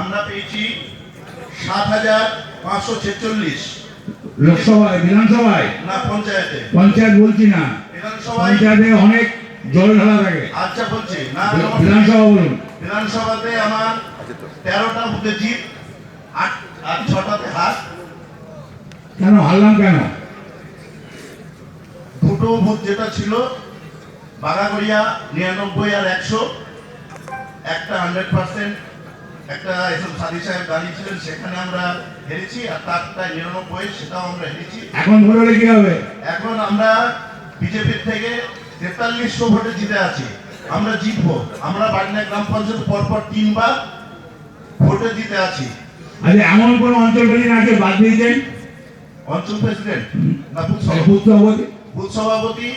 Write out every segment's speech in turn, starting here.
আমরা পেয়েছি সাত হাজার পাঁচশো ছেচল্লিশ। লোকসভায় বিধানসভায়? না পঞ্চায়েতে। পঞ্চায়েত বলছি না। বিধানসভায় পঞ্চায়েতে অনেক জল ঢালা থাকে। আচ্ছা বলছি না বিধানসভা বলুন। বিধানসভাতে আমার তেরোটা বুথে জিত আট আর ছটাতে হাত কেন হারলাম কেন? দুটো বুথ যেটা ছিল বাগাগড়িয়া নিরানব্বই আর একশো একটা হান্ড্রেড পার্সেন্ট একটা এসব সাদি সাহেব দাঁড়িয়েছিলেন সেখানে আমরা হেরেছি আর তারটা নিরানব্বই সেটাও আমরা হেরেছি। এখন ভোট কি হবে? এখন আমরা বিজেপির থেকে তেতাল্লিশশো ভোটে জিতে আছি। আমরা জিতবো। আমরা বাগনা গ্রাম পঞ্চায়েত পরপর তিনবার ভোটে জিতে আছি। আচ্ছা এমন কোন অঞ্চল প্রেসিডেন্ট আছে বাদ দিয়েছেন? অঞ্চল প্রেসিডেন্ট? না বুথ মানে সভাপতি। বুথ সভাপতি?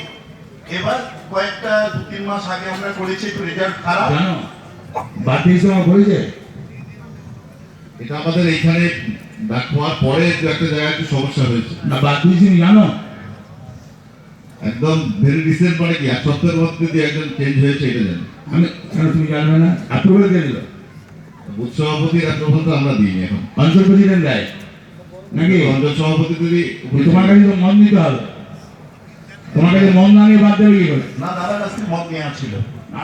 এবার কয়েকটা দু তিন মাস আগে আমরা করেছি একটু রেজাল্ট খারাপ। জানো বাদ দিয়েছে আমার করেছে এটা আমাদের এইখানে ডাক হওয়ার পরে একটা জায়গায় একটু সমস্যা হয়েছে। না বাদ দিয়েছি জানো? একদম ভেরি রিসেন্ট মানে কি এক সপ্তাহের মধ্যে যদি একজন চেঞ্জ হয়েছে এটা জানি। আমি কেন তুমি জানবে না? অ্যাপ্রুভাল কে দিল? বুথ সভাপতির অ্যাপ্রুভাল তো আমরা দিইনি এখন। অঞ্চল প্রেসিডেন্ট দেয় নাকি? অঞ্চল সভাপতি যদি তোমার কাছে তো মন নিতে হবে। তোমার কাছে মন না নিয়ে বাদ দেবে কি করে? না দাদার কাছ থেকে মত নেওয়া ছিল। না,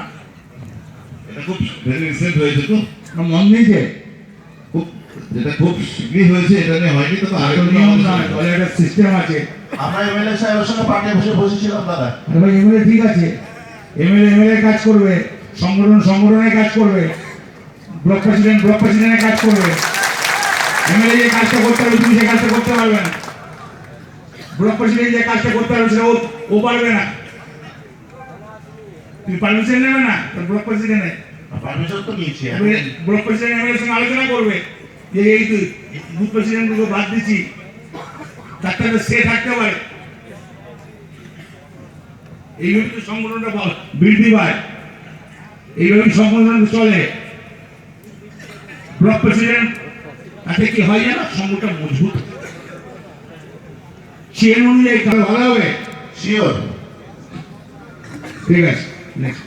এটা খুব ভেরি রিসেন্ট হয়েছে তো। মন দিয়েছে খুব যেটা খুব শীঘ্রই হয়েছে এটা নিয়ে হয়নি তো আর আগে নিয়ম নয় দলের একটা সিস্টেম আছে। আমরা এমএলএ সাহেবের সঙ্গে পার্টি বসে বসেছিলাম দাদা। আরে ভাই এমএলএ ঠিক আছে। এমএলএ এমএলএ কাজ করবে। সংগঠন সংগঠনের কাজ করবে। ব্লক প্রেসিডেন্ট ব্লক প্রেসিডেন্টের কাজ করবে। এমএলএ যে কাজটা করতে হবে তুমি সেই কাজটা করতে পারবে না। ব্লক প্রেসিডেন্ট যে কাজটা করতে পারবে সেটা ও- পারবে না। তুমি পারমিশন নেবে না? ব্লক প্রেসিডেন্টে পারমিশন তো নিয়েছি ব্লক প্রেসিডেন্ট এমএলএর সঙ্গে আলোচনা করবে। এই তুই বুথ প্রেসিডেন্টগুলো বাদ দিচ্ছি তার থেকে সে থাকতে পারে এইভাবে তো সংগঠনটা বৃদ্ধি পায়। এইভাবে সংগঠন চলে। ব্লক প্রেসিডেন্ট তাতে কি হয় জানো? সংগঠন মজবুত। চেন অনুযায়ী ভালো হবে। শিওর ঠিক আছে নেক্সট